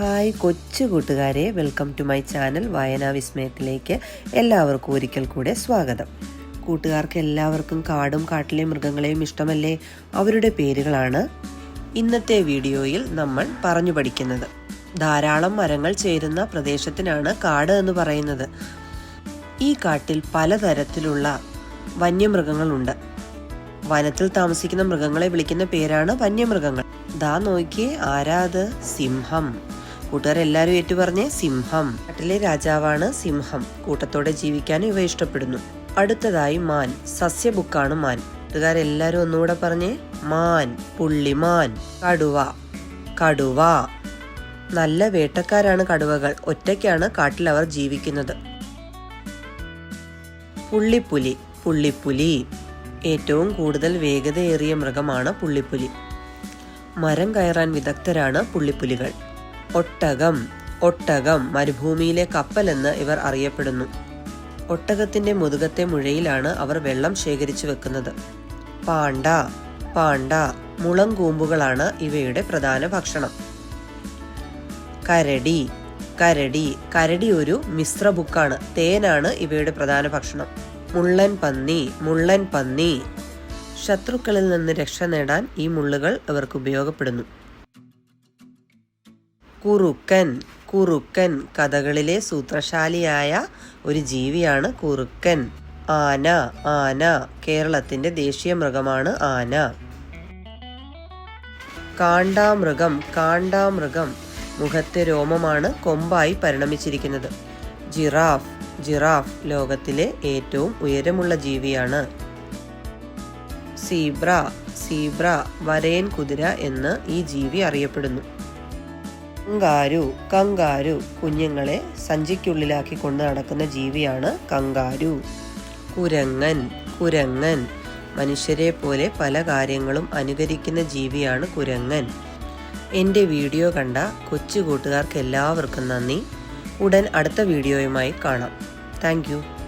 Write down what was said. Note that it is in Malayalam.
ഹായ് കൊച്ചു കൂട്ടുകാരെ വെൽക്കം ടു മൈ ചാനൽ വായനാ വിസ്മയത്തിലേക്ക് എല്ലാവർക്കും ഒരിക്കൽ കൂടെ സ്വാഗതം. കൂട്ടുകാർക്ക് എല്ലാവർക്കും കാടും കാട്ടിലെ മൃഗങ്ങളെയും ഇഷ്ടമല്ലേ? അവരുടെ പേരുകളാണ് ഇന്നത്തെ വീഡിയോയിൽ നമ്മൾ പറഞ്ഞു പഠിക്കുന്നത്. ധാരാളം മരങ്ങൾ ചേരുന്ന പ്രദേശത്തിനാണ് കാട് എന്ന് പറയുന്നത്. ഈ കാട്ടിൽ പലതരത്തിലുള്ള വന്യമൃഗങ്ങളുണ്ട്. വനത്തിൽ താമസിക്കുന്ന മൃഗങ്ങളെ വിളിക്കുന്ന പേരാണ് വന്യമൃഗങ്ങൾ. ദാ നോക്കിയേ ആരാത് സിംഹം. കൂട്ടുകാരെല്ലാവരും ഏറ്റുപറഞ്ഞ് സിംഹം. കാട്ടിലെ രാജാവാണ് സിംഹം. കൂട്ടത്തോടെ ജീവിക്കാൻ ഇവ ഇഷ്ടപ്പെടുന്നു. അടുത്തതായി മാൻ. സസ്യബുക്കാണ് മാൻ. കൂട്ടുകാരെല്ലാരും ഒന്നുകൂടെ പറഞ്ഞ് മാൻ പുള്ളിമാൻ കടുവ കടുവ. നല്ല വേട്ടക്കാരാണ് കടുവകൾ. ഒറ്റയ്ക്കാണ് കാട്ടിൽ അവർ ജീവിക്കുന്നത്. പുള്ളിപ്പുലി പുള്ളിപ്പുലി. ഏറ്റവും കൂടുതൽ വേഗതയേറിയ മൃഗമാണ് പുള്ളിപ്പുലി. മരം കയറാൻ വിദഗ്ധരാണ് പുള്ളിപ്പുലികൾ. ഒട്ടകം ഒട്ടകം മരുഭൂമിയിലെ കപ്പലെന്ന് ഇവർ അറിയപ്പെടുന്നു. ഒട്ടകത്തിന്റെ മുതുകത്തെ മുഴയിലാണ് അവർ വെള്ളം ശേഖരിച്ചു വെക്കുന്നത്. പാണ്ട പാണ്ട മുളം കൂമ്പുകളാണ് ഇവയുടെ പ്രധാന ഭക്ഷണം. കരടി കരടി കരടി ഒരു മിശ്ര ബുക്കാണ്. തേനാണ് ഇവയുടെ പ്രധാന ഭക്ഷണം. മുള്ളൻ പന്നി മുള്ളൻ പന്നി. ശത്രുക്കളിൽ നിന്ന് രക്ഷ നേടാൻ ഈ മുള്ളുകൾ അവർക്ക് ഉപയോഗപ്പെടുന്നു. കുറുക്കൻ കുറുക്കൻ കഥകളിലെ സൂത്രശാലിയായ ഒരു ജീവിയാണ് കുറുക്കൻ. ആന ആന കേരളത്തിന്റെ ദേശീയ മൃഗമാണ് ആന. കാണ്ടാമൃഗം കാണ്ടാമൃഗം മുഖത്തെ രോമമാണ് കൊമ്പായി പരിണമിച്ചിരിക്കുന്നത്. ജിറാഫ് ജിറാഫ് ലോകത്തിലെ ഏറ്റവും ഉയരമുള്ള ജീവിയാണ്. സീബ്ര സീബ്ര വരയൻ കുതിര എന്ന് ഈ ജീവി അറിയപ്പെടുന്നു. കങ്കാരു കങ്കാരു കുഞ്ഞുങ്ങളെ സഞ്ചിക്കുള്ളിലാക്കി കൊണ്ട് നടക്കുന്ന ജീവിയാണ് കങ്കാരു. കുരങ്ങൻ കുരങ്ങൻ. മനുഷ്യരെ പോലെ പല കാര്യങ്ങളും അനുകരിക്കുന്ന ജീവിയാണ് കുരങ്ങൻ. എന്റെ വീഡിയോ കണ്ട കൊച്ചു കൂട്ടുകാർക്ക് എല്ലാവർക്കും നന്ദി. ഉടൻ അടുത്ത വീഡിയോയുമായി കാണാം. താങ്ക്